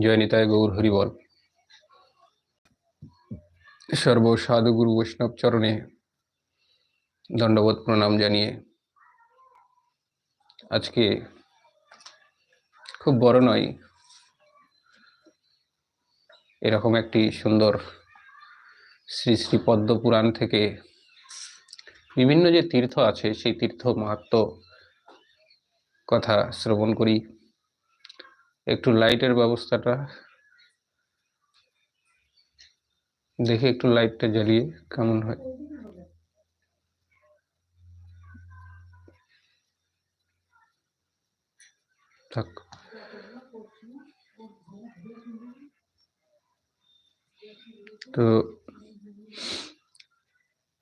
জয় নিতায় গৌর হরিবল সর্ব সাধু গুরু বৈষ্ণব চরণে দণ্ডবোধ প্রণাম জানিয়ে আজকে খুব বড় নয়, এরকম একটি সুন্দর শ্রী শ্রী পদ্ম পুরাণ থেকে বিভিন্ন যে তীর্থ আছে, সেই তীর্থ মাহাত্ম কথা শ্রবণ করি। একটু লাইটের ব্যবস্থাটা। দেখে একটু লাইটটা জ্বালিয়ে কেমন হয়। থাক। তো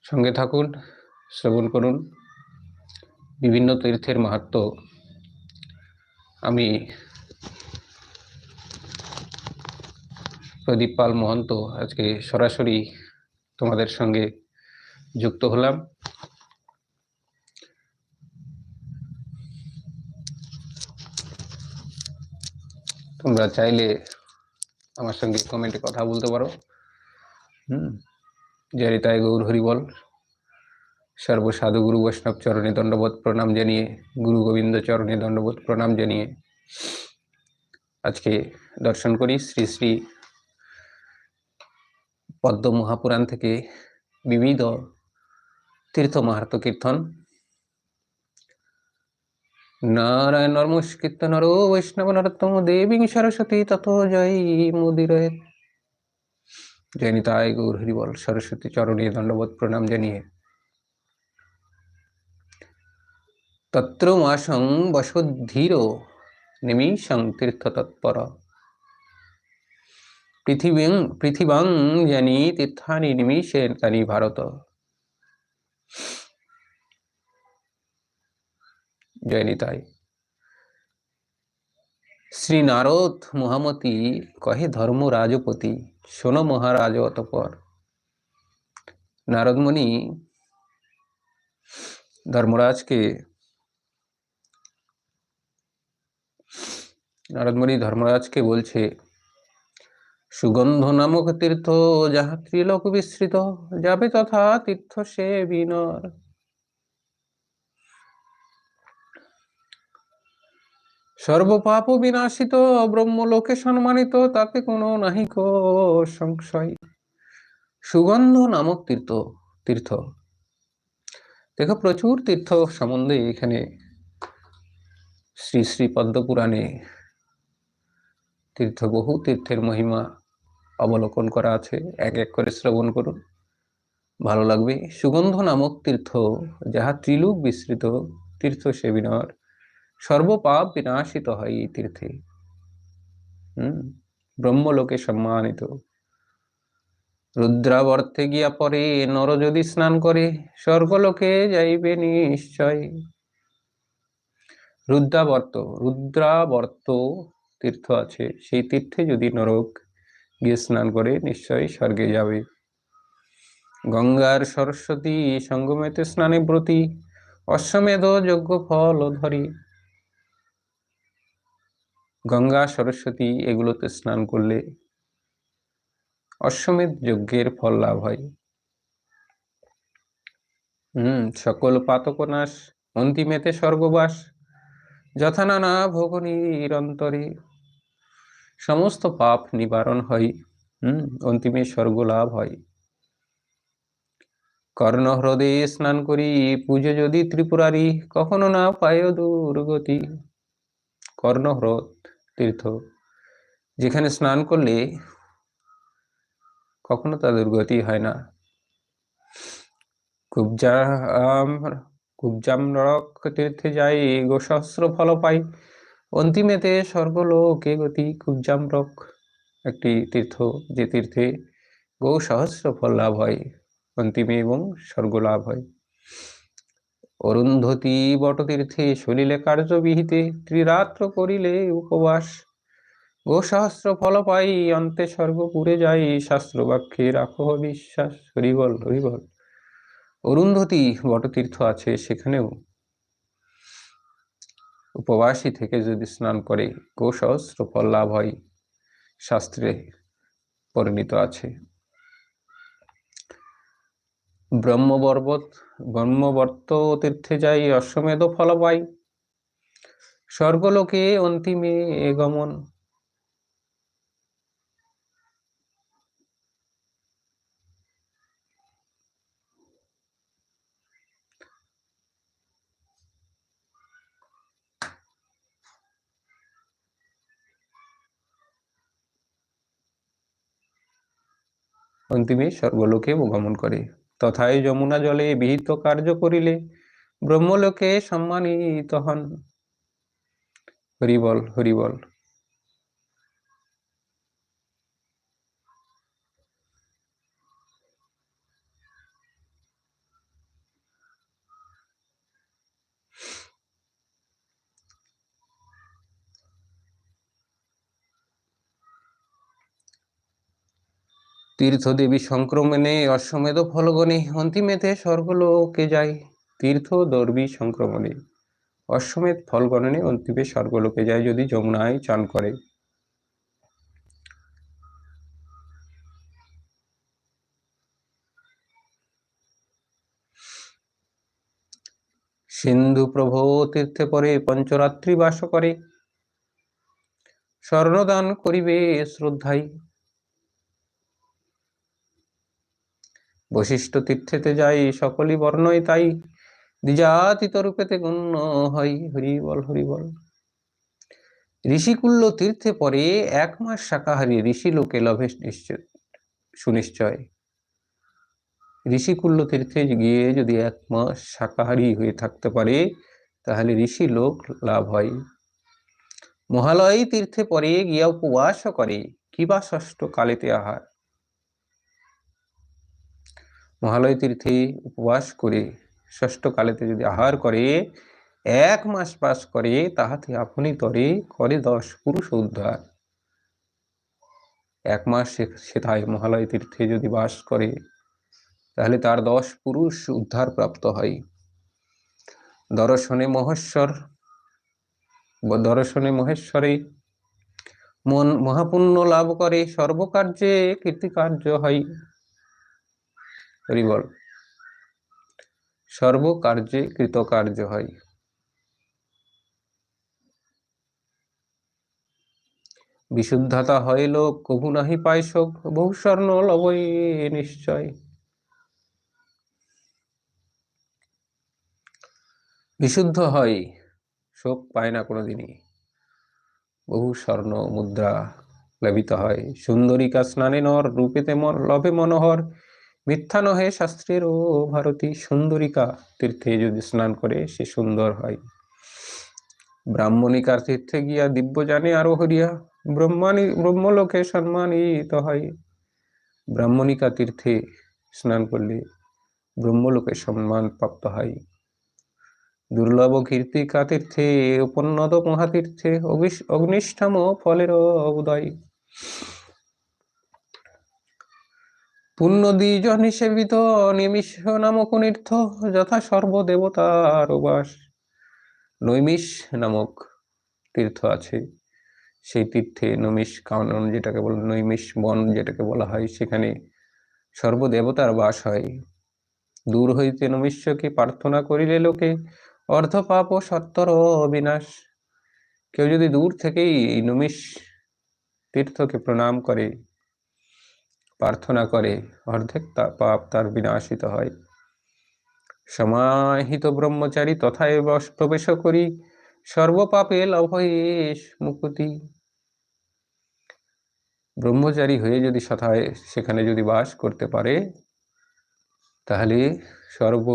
সঙ্গে থাকুন, শ্রবণ করুন। বিভিন্ন তীর্থের মাহাত্ম আমি প্রদীপ পাল মহন্ত আজকে সরাসরি তোমাদের সঙ্গে যুক্ত হলাম। তোমরা চাইলে আমার সঙ্গে কমেন্টে কথা বলতে পারো। হুম জয়িতায় গৌর হরিবল। সর্বসাধু গুরু বৈষ্ণব চরণে দণ্ডবোধ প্রণাম জানিয়ে, গুরু গোবিন্দ চরণে দণ্ডবোধ প্রণাম জানিয়ে আজকে দর্শন করি। শ্রী শ্রী পদ্ম মহাপুরাণ থেকে বিবিধ তীর্থ মাহাত্ম কীর্তন। নারায়ণ নর্মস্কৃত নর বৈষ্ণব নরোত্তম দেবী সরস্বতী তত জয় মুদির। জয়নিতায় গৌর হরিবল সরস্বতী চরণে দণ্ডবোধ প্রণাম জানিয়ে। তত্র মাসং বসোদ্ধীর নিমিষং তীর্থ তৎপর। পৃথিবীং, পৃথিবাং জানি তীর্থানি নিমিষে তানি ভারত। জয় নিতাই। শ্রী নারদ মহামতি কহে ধর্ম রাজপতি, শোনো মহারাজ অতপর। নারদমণি ধর্মরাজকে নারদমণি ধর্মরাজকে বলছে সুগন্ধ নামক তীর্থ যাহা ত্রিলোক বিস্তৃত, যাবে তথা তীর্থ সে বিনর। সর্বপাপ বিনাশিত, ব্রহ্মলোকে সম্মানিত, তাতে কোনো নাহিক সংশয়। সুগন্ধ নামক তীর্থ তীর্থ। দেখো, প্রচুর তীর্থ সম্বন্ধে এখানে শ্রী শ্রী পদ্মপুরাণে তীর্থ বহু তীর্থের মহিমা অবলোকন করা আছে। এক এক করে শ্রবণ করুন। ভালো লাগবে। সুগন্ধ নামক তীর্থ, যাহা ত্রিলোক বিস্তৃত তীর্থ সেবিনর সর্বপাপ বিনাশিত হয় এই তীর্থে। হম, ব্রহ্মলোকে সম্মানিত। রুদ্রাবর্তে গিয়া পরে নর যদি স্নান করে, স্বর্গলোকে যাইবে নিশ্চয়। রুদ্রাবর্ত রুদ্রাবর্ত তীর্থ আছে। সেই তীর্থে যদি নরক গিয়ে স্নান করে, নিশ্চয়ই স্বর্গে যাবে। গঙ্গার সরস্বতী সঙ্গমেতে স্নানে ব্রতী, অশ্বমেধ যোগ্য ফল ধরি। গঙ্গা সরস্বতী এগুলোতে স্নান করলে অশ্বমেধ যজ্ঞের ফল লাভ হয়। হম, সকল পাতকনাশ, অন্তিমেতে স্বর্গবাস যথা নানা ভোগ নিরন্তরে। সমস্ত পাপ নিবারণ হয়, হম, অন্তিমে স্বর্গ লাভ হয়। কর্ণ হ্রদে স্নান করি, পুজো যদি ত্রিপুরারি কখনো না পায় দুর্গতি। কর্ণ হ্রদ তীর্থ, যেখানে স্নান করলে কখনো তা দুর্গতি হয় না। কুবজাম কুবজাম নরক তীর্থে যাই গো সহস্র ফল পাই অন্তিমেতে স্বর্গলোকে গতি কুবজাম রক একটি তীর্থ, যে তীর্থে গো সহস্র ফল লাভ হয়, অন্তিমে এবং স্বর্গ লাভ হয়। অরুন্ধতী বটতীর্থে সলিলে কার্যবিহিতে ত্রিরাত্র করিলে উপবাস। গো সহস্র ফল পাই, অন্তে স্বর্গপুরে যাই শাস্ত্র বাক্যে রাখো বিশ্বাস, হরিবল হরিবল। অরুন্ধতী বটতীর্থ আছে সেখানেও উপবাসী থেকে যদি স্নান করে, গো ফল লাভ হয়, শাস্ত্রে পরিণত আছে। ব্রহ্মবর্বত ব্রহ্মবর্ত তীর্থে যাই, অশ্বমেধ ফল পাই স্বর্গলোকে অন্তিমে এ গমন অন্তিমে স্বর্গলোকে গমন করে। তথায় যমুনা জলে বিহিত কার্য করিলে ব্রহ্মলোকে সম্মানিত হন। হরিবল হরিবল। তীর্থদেবী সংক্রমণে অশ্বমেধ ফলগণে অন্তিমেতে স্বর্গলোকে যায়। তীর্থ দর্বী সংক্রমণে অশ্বমেধ ফলগণনে অন্তিমে স্বর্গলোকে যায় যদি যমুনায় চান করে। সিন্ধু প্রভ তীর্থে পরে পঞ্চরাত্রি বাস করে। স্বর্ণদান করিবে শ্রদ্ধাই বশিষ্ঠ তীর্থেতে যাই, সকলই বর্ণই তাই। দ্বিজাতীত রূপেতে গণ্য হয় হরি বল হরি বল ঋষিকুল্ল তীর্থে পরে এক মাস শাকাহারী ঋষি লোকে লভে নিশ্চয়, সুনিশ্চয়। ঋষিকুল্ল তীর্থে গিয়ে যদি এক মাস শাকাহারী হয়ে থাকতে পারে, তাহলে ঋষি লোক লাভ হয়। মহালয় তীর্থে পরে গিয়া উপবাস করে, কিবা ষষ্ঠ কালেতে আহার। মহালয় তীর্থে উপবাস করে ষষ্ঠ কালেতে যদি আহার করে, এক মাস পাস করে, তাহাতে আপনি তরে করে দশ পুরুষ উদ্ধার। এক মাস সেথায় মহালয় তীর্থে যদি বাস করে, তাহলে তার দশ পুরুষ উদ্ধার প্রাপ্ত হয়। দর্শনে মহেশ্বর, দর্শনে মহেশ্বরে মন মহাপুণ্য লাভ করে, সর্বকার্যে কীর্তিকার্য হয়। হরিবল সর্বকার্যে কৃতকার্য হয়। বিশুদ্ধতা হইল কভু নাহি পাই শোক, বহু স্বর্ণ লবই নিশ্চয়। বিশুদ্ধ হয়, শোক পায় না কোনোদিনই। বহু স্বর্ণ মুদ্রা লাভিত হয়। সুন্দরিকা স্নানে নর, রূপেতে লভে মনোহর মিথ্যা নহে শাস্ত্রের, ও ভারতী সুন্দরিকা তীর্থে যদি স্নান করে, সে সুন্দর হয়। ব্রাহ্মণিকার তীর্থে গিয়া দিব্য জানে আরও হরিয়া ব্রহ্মানি ব্রহ্মলোকে সম্মানিত হয়। ব্রাহ্মণিকা তীর্থে স্নান করলে ব্রহ্মলোকে সম্মান প্রাপ্ত হয়। দুর্লভ কীর্তিকা তীর্থে, উপন্নত মহাতীর্থে অগ্নিষ্ঠাম ফলের উদয়। পুণ্য দ্বিজন নিষেবিত নিমিষ নামক তীর্থ যথা সর্বদেবতার উবাস নৈমিষ নামক তীর্থ আছে। সেই তীর্থে নৈমিষ কানন যেটাকে বলে, নৈমিষ বন যেটাকে বলা হয়, সেখানে সর্বদেবতার বাস হয়। দূর হইতে নৈমিষ্যকে প্রার্থনা করিলে লোকে অর্ধপাপ ও সত্তর অবিনাশ। কেউ যদি দূর থেকেই নমিষ তীর্থকে প্রণাম করে প্রার্থনা করে, অর্ধেক পাপ তার বিনাশিত হয়। সমাহিত ব্রহ্মচারী তথায় প্রবেশ করি, সর্বপাপে লভয়েশ মুকুতি। ব্রহ্মচারী হয়ে যদি সথায় সেখানে যদি বাস করতে পারে, তাহলে সর্ব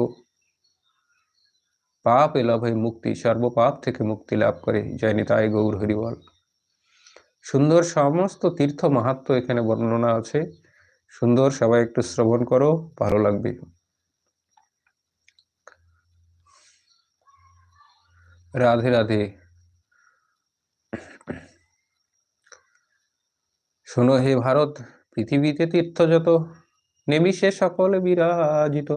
পাপ লাভ হয় মুক্তি, সর্বপাপ থেকে মুক্তি লাভ করে, জয় নিতাই গৌর হরিবল। সুন্দর সমস্ত তীর্থ মাহাত্ম এখানে বর্ণনা আছে। সুন্দর, সবাই একটু শ্রবণ করো, ভালো লাগবে। রাধে রাধে। শোনো হে ভারত, পৃথিবীতে তীর্থ যত নেমিষে সকলে বিরাজিত।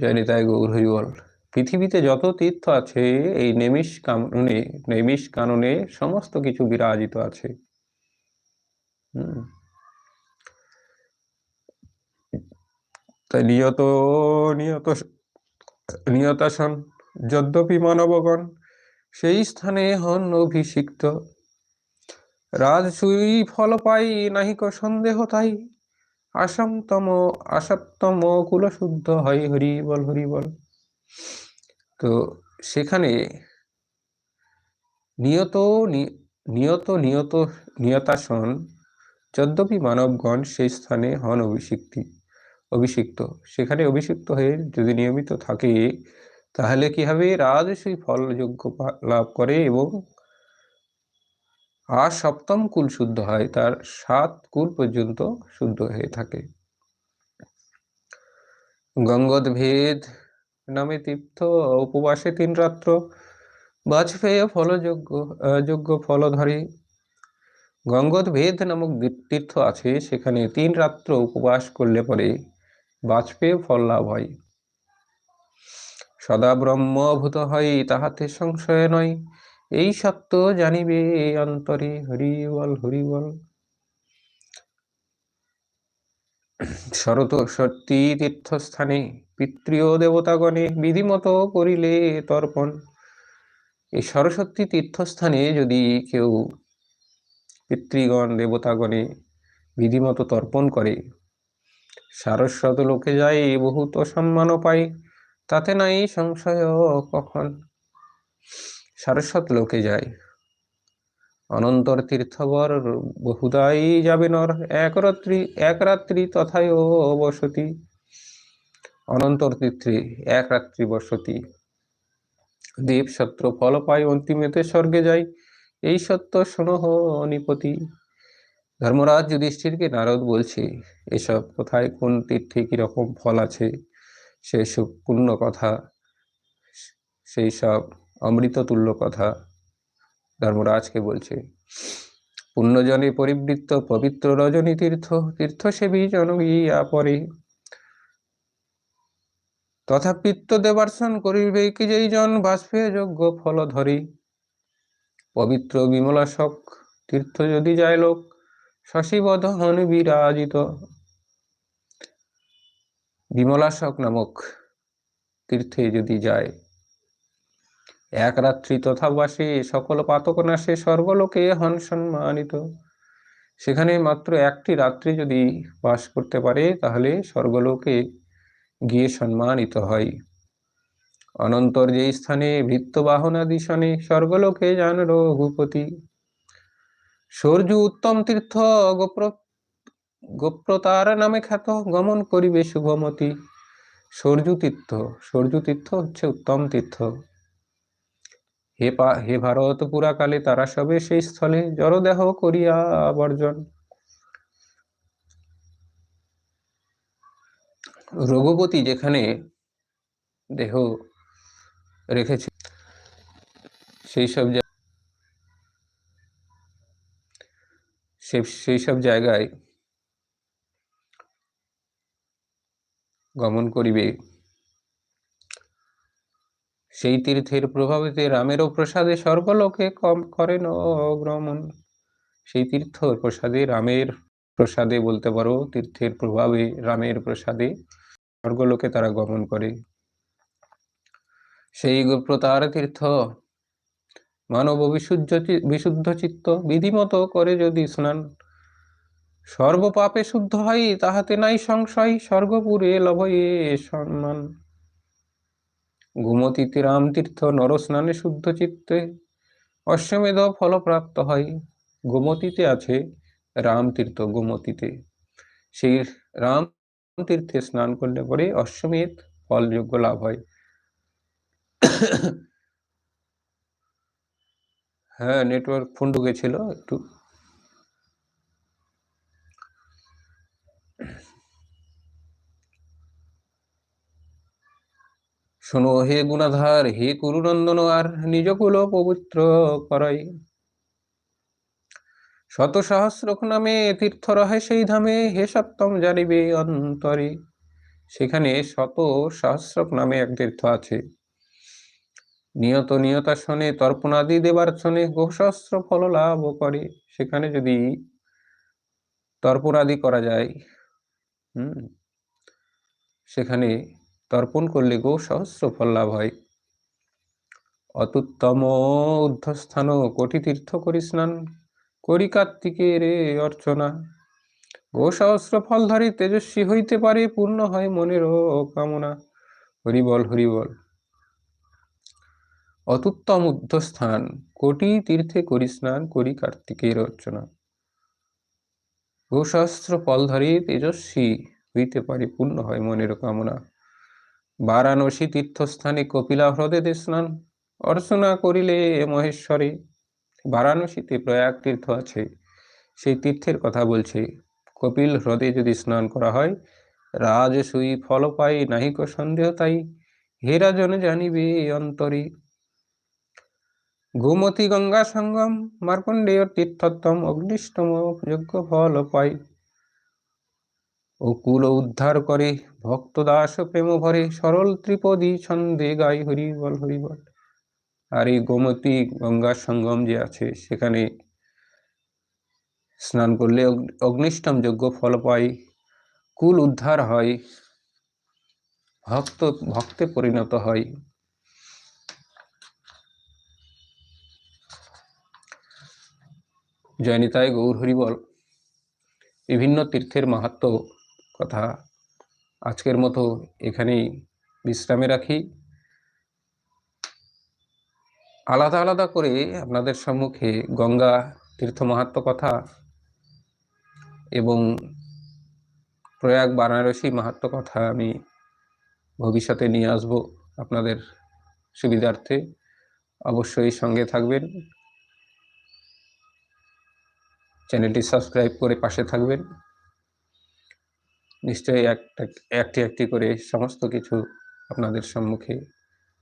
জয় নিতাই গৌর হরিবল। পৃথিবীতে যত তীর্থ আছে, এই নেমিষ কাননে নেমিষ কাননে সমস্ত কিছু বিরাজিত আছে। হুম। তাই নিয়ত নিয়ত নিয়তাসন যদ্যপি মানবগণ সেই স্থানে হন অভিষিক্ত। রাজসুই ফল পাই নাহিক সন্দেহ তাই। আসামতম আসাত্তম কুলশুদ্ধ হয় হরি বল হরি বল। তো সেখানে নিয়ত নিয়ত নিয়ত নিয়তাসন যদ্যপি মানবগণ সেই স্থানে হন অভিষিক্তি। অভিষিক্ত। সেখানে অভিষিক্ত হয়ে যদি নিয়মিত থাকে, তাহলে কি হবে? রাজসী ফলযোগ্য লাভ করে এবং আর সপ্তম কুল শুদ্ধ হয়, তার সাত কুল পর্যন্ত শুদ্ধ হয়ে থাকে। গঙ্গদ ভেদ নামে তীর্থ উপবাসে তিন রাত্র, বাজপেয় ফলযোগ্য যোগ্য ফলধারী গঙ্গদ ভেদ নামক তীর্থ আছে, সেখানে তিন রাত্র উপবাস করলে পরে বাজপেয় ফল লাভ হয়। সদা ব্রহ্মভূত হয়, তাহাতে সংশয় নয়। এই সত্য জানিবে অন্তরে হরি বল হরি বল শরত সত্যি তীর্থস্থানে পিতৃয় দেবতাগণে বিধিমত করিলে তর্পণ। এই সরস্বতী তীর্থস্থানে যদি কেউ পিতৃগণ, দেবতাগণে বিধিমত তর্পণ করে সারস্বত লোকে যায় বহুত সম্মানও পাই, তাতে নাই সংশয় কখন? সারস্বত লোকে যায় অনন্তর তীর্থবর বহুদাই যাবে নর, এক রাত্রি এক রাত্রি তথায় বসতি। অনন্তর তীর্থে এক রাত্রি বসতি। দেব সত্র ফল পাই অন্তিমেতে স্বর্গে যায় এই সত্য শোনহ নিপতি। ধর্মরাজ যুধিষ্ঠিরকে নারদ বলছে, এসব কোথায় কোন তীর্থে কীরকম ফল আছে? সেই সব পূর্ণ কথা, সেই সব অমৃত তুল্য কথা। ধর্মরাজকে বলছে, পুণ্যজনে পরিবৃত্ত পবিত্র রজনী তীর্থ তীর্থ সেবী জনগিয়া পরে তথা পিত্ত দেবার্শন করিবে কি যেই জন বাষ্পেয় যোগ্য ফল ধরি। পবিত্র বিমলাশক তীর্থ যদি যায় লোক শশীবধন বিরাজিত বিমলাশক নামক তীর্থে যদি যায়, এক রাত্রি তথা বাসে সকল পাতক নাশে স্বর্গলোকে হন সম্মানিত। সেখানে মাত্র একটি রাত্রি যদি বাস করতে পারে, তাহলে স্বর্গলোকে গিয়ে সম্মানিত হয়। অনন্তর যে স্থানে ভিত্ত বাহনাদি শনে স্বর্গলোকে যান রঘুপতি। সূর্য উত্তম তীর্থ গোপ্র, গোপ্রতার নামে খ্যাত। গমন করিবে শুভমতি। সূর্য তীর্থ সূর্য তীর্থ হচ্ছে উত্তম তীর্থ। হে পা, হে ভারত, পুরাকালে তারা সবে সেই স্থলে জড়দেহ করিয়া বর্জন রঘুপতি যেখানে দেহ রেখেছে, সেই সব সেই সব জায়গায় গমন করিবে। সেই তীর্থের প্রভাবেতে রামেরও প্রসাদে স্বর্গলোকে কম করেন গ্রমণ সেই তীর্থ প্রসাদে রামের প্রসাদে বলতে পারো, তীর্থের প্রভাবে রামের প্রসাদে স্বর্গলোকে তারা গমন করে। সেই প্রতার তীর্থ মানব বিশুদ্ধ বিশুদ্ধ চিত্ত বিধিমত করে যদি স্নান। সর্বপাপে শুদ্ধ হয় তাহাতে নাই সংশয়, স্বর্গপুরে লভয়ে সম্মান। গোমতীতে রামতীর্থ নরস্নানে শুদ্ধ চিত্তে, অশ্বমেধ ফলপ্রাপ্ত হয় গোমতীতে আছে রামতীর্থ গোমতীতে। সেই রাম তীর্থে স্নান করলে পরে অশ্বমেধ ফলযোগ্য লাভ হয়। হ্যাঁ নেটওয়ার্ক ফোন ঢুকেছিল একটু। শোনো, হে গুণাধার, হে কুরুনন্দন আর নিজ কুল পবিত্র করাই। শত সহস্র নামে তীর্থ রহে সেই ধামে, হে সপ্তম জানিবে অন্তরে। সেখানে শত সহস্রক নামে এক তীর্থ আছে। নিয়ত নিয়তাসনে তর্পণাদি দেবার শনে গোসহস্র ফল লাভ করে। সেখানে যদি তর্পণ আদি করা যায়, হুম, সেখানে তর্পণ করলে গো সহস্র ফল লাভ হয়। অতুত্তম ঊর্ধ্বস্থান, কোটি তীর্থ করি স্নান, করি কার্তিকের অর্চনা। গো সহস্র ফল ধরে তেজস্বী হইতে পারে, পূর্ণ হয় মনেরও কামনা। হরিবল হরিবল। অতুত্তম উদ্ধস্থান, কোটি তীর্থে করি স্নান করি কার্তিকের অর্চনা। গো সহস্র ফল ধরে তেজস্বী হইতে পারে পূর্ণ হয় মনের কামনা। বারাণসী তীর্থস্থানে কপিলা হ্রদে স্নান, অর্চনা করিলে এ মহেশ্বরে। বারাণসীতে প্রয়াগ তীর্থ আছে, সেই তীর্থের কথা বলছে। কপিল হ্রদে যদি স্নান করা হয়, রাজসুই ফল পাই নাহিক সন্দেহ তাই হেরাজন জানিবে অন্তরে। গোমতী গঙ্গা সঙ্গম, মার্কণ্ডেয় তীর্থোত্তম, অগ্নিষ্টম যোগ্য ফল পাই। ও কুল উদ্ধার করে, ভক্ত দাস প্রেম ভরে, সরল ত্রিপদী ছন্দে গাই হরি বল হরি বল। আর এই গোমতী গঙ্গা সঙ্গম যে আছে, সেখানে স্নান করলে অগ্নিষ্টম যোগ্য ফল পাই। কুল উদ্ধার হয়, ভক্ত, ভক্তে পরিণত হয়। জয়নিতায় গৌর হরিবল। বিভিন্ন তীর্থের মাহাত্ম কথা আজকের মতো এখানেই বিশ্রামে রাখি। আলাদা আলাদা করে আপনাদের সম্মুখে গঙ্গা তীর্থ মাহাত্ম কথা এবং প্রয়াগ বানারসি মাহাত্ম কথা আমি ভবিষ্যতে নিয়ে আসব আপনাদের সুবিধার্থে। অবশ্যই সঙ্গে থাকবেন। চ্যানেলটি সাবস্ক্রাইব করে পাশে থাকবেন। নিশ্চয়ই একটা, একটি একটি করে সমস্ত কিছু আপনাদের সম্মুখে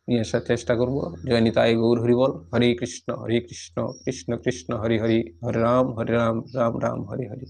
নিয়ে আসার চেষ্টা করব। জয়নিতায় গৌর হরিবল, হরে কৃষ্ণ হরে কৃষ্ণ কৃষ্ণ কৃষ্ণ, হরি হরি, হরে রাম হরে রাম রাম রাম, হরে হরি।